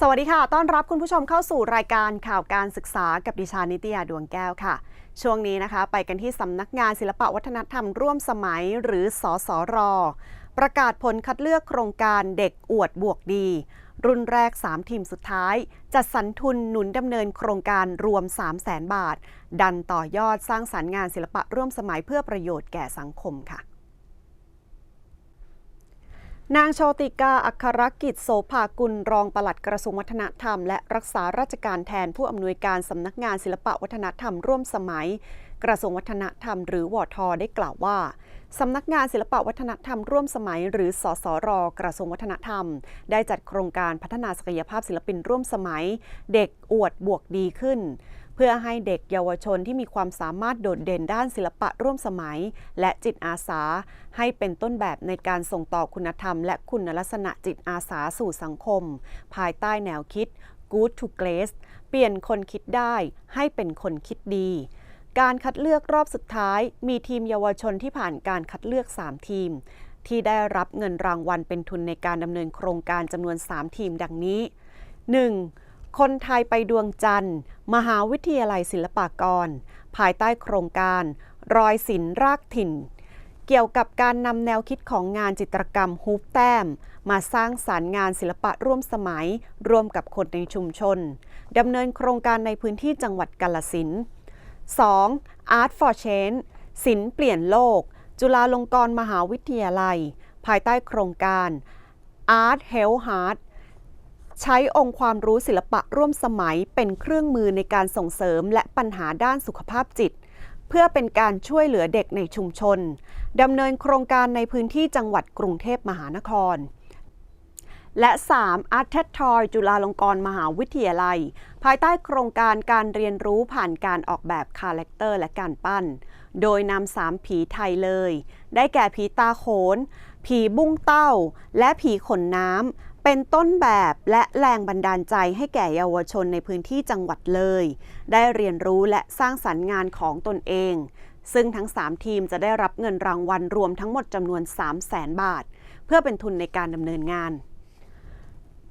สวัสดีค่ะ ต้อนรับคุณผู้ชมเข้าสู่รายการข่าวการศึกษากับดิฉันนิตยาดวงแก้วค่ะ ช่วงนี้นะคะ ไปกันที่สำนักงานศิลปวัฒนธรรมร่วมสมัยหรือสอสอรอ ประกาศผลคัดเลือกโครงการเด็กอวดบวกดี รุ่นแรก 3 ทีมสุดท้าย จัดสรรทุนหนุนดำเนินโครงการรวม 3 0 0แสนบาท ดันต่อยอดสร้างสรรค์งานศิลปะร่วมสมัยเพื่อประโยชน์แก่สังคมค่ะ นางโชติกา อัครกิจโสภากุล รองปลัดกระทรวงวัฒนธรรม และรักษาราชการแทนผู้อำนวยการสำนักงานศิลปะวัฒนธรรมร่วมสมัย กระทรวงวัฒนธรรม หรือวทได้กล่าวว่าสำนักงานศิลปวัฒนธรรมร่วมสมัย หรือสสร กระทรวงวัฒนธรรม ได้จัดโครงการพัฒนาศักยภาพศิลปินร่วมสมัย เด็กอวดบวกดีขึ้น เพื่อให้เด็กเยาวชนที่มีความสามารถโดดเด่นด้านศิลปะร่วมสมัย และจิตอาสา ให้เป็นต้นแบบในการส่งต่อคุณธรรม และคุณลักษณะจิตอาสาสู่สังคม ภายใต้แนวคิด Good to Grace เปลี่ยนคนคิดได้ให้เป็นคนคิดดีการคัดเลือกรอบสุดท้าย มีทีมเยาวชนที่ผ่านการคัดเลือก 3 ทีม ที่ได้รับเงินรางวัลเป็นทุนในการดำเนินโครงการจำนวน 3 ทีมดังนี้ 1. คนไทยไปดวงจันทร์ มหาวิทยาลัยศิลปากร ภายใต้โครงการ รอยศิลป์รากถิ่น เกี่ยวกับการนำแนวคิดของงานจิตรกรรมฮูปแต้ม มาสร้างสารรค์งานศิลปะร่วมสมัย ร่วมกับคนในชุมชนดำเนินโครงการในพื้นที่จังหวัดกาลสิน 2. Art for Change ศิลป์เปลี่ยนโลก จุฬาลงกรณ์มหาวิทยาลัย ภายใต้โครงการ Art Health Heart ใช้องค์ความรู้ศิลปะร่วมสมัยเป็นเครื่องมือในการส่งเสริมและปัญหาด้านสุขภาพจิต เพื่อเป็นการช่วยเหลือเด็กในชุมชนดำเนินโครงการในพื้นที่จังหวัดกรุงเทพมหานคร และ 3. Art t e t o y จุฬาลงกรณ์มหาวิทยาลัย ภายใต้โครงการการเรียนรู้ผ่านการออกแบบคาแรคเตอร์และการปั้น โดยนำสามผีไทยเลย ได้แก่ผีตาโขนผีบุ้งเต้า และผีขนน้ำ เป็นต้นแบบและแรงบันดาลใจให้แก่เยาวชนในพื้นที่จังหวัดเลย ได้เรียนรู้และสร้างสรรค์งานของตนเอง ซึ่งทั้ง 3 ทีมจะได้รับเงินรางวัลรวมทั้งหมดจำนวน 3 0 0แสนบาท เพื่อเป็นทุนในการดำเนินงาน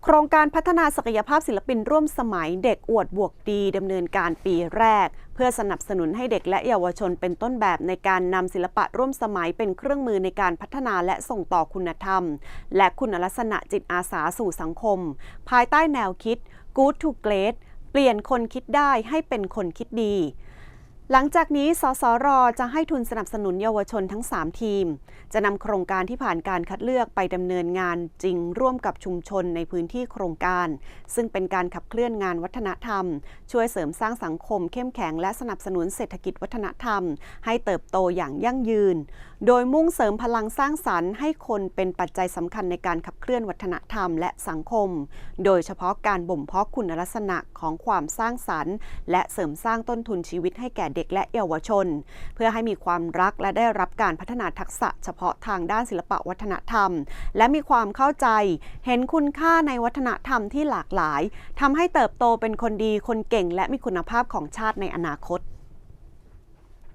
โครงการพัฒนาศักยภาพศิลปินร่วมสมัยเด็กอวดบวกดีดำเนินการปีแรก เพื่อสนับสนุนให้เด็กและเยาวชนเป็นต้นแบบในการนำศิลปะร่วมสมัยเป็นเครื่องมือในการพัฒนาและส่งต่อคุณธรรม และคุณลักษณะจิตอาสาสู่สังคม ภายใต้แนวคิด Good to Great เปลี่ยนคนคิดได้ให้เป็นคนคิดดี หลังจากนี้ สสร จะให้ทุนสนับสนุนเยาวชนทั้ง 3 ทีม จะนำโครงการที่ผ่านการคัดเลือกไปดำเนินงานจริงร่วมกับชุมชนในพื้นที่โครงการ ซึ่งเป็นการขับเคลื่อนงานวัฒนธรรม ช่วยเสริมสร้างสังคมเข้มแข็งและสนับสนุนเศรษฐกิจวัฒนธรรม ให้เติบโตอย่างยั่งยืน โดยมุ่งเสริมพลังสร้างสรรค์ให้คนเป็นปัจจัยสำคัญในการขับเคลื่อนวัฒนธรรม และสังคม โดยเฉพาะการบ่มเพาะคุณลักษณะของความสร้างสรรค์ และเสริมสร้างต้นทุนชีวิตให้แก่เด็กและเยาวชน เพื่อให้มีความรักและได้รับการพัฒนาทักษะเฉพาะทางด้านศิลปะวัฒนธรรม และมีความเข้าใจ เห็นคุณค่าในวัฒนธรรมที่หลากหลายทำให้เติบโตเป็นคนดีคนเก่ง และมีคุณภาพของชาติในอนาคต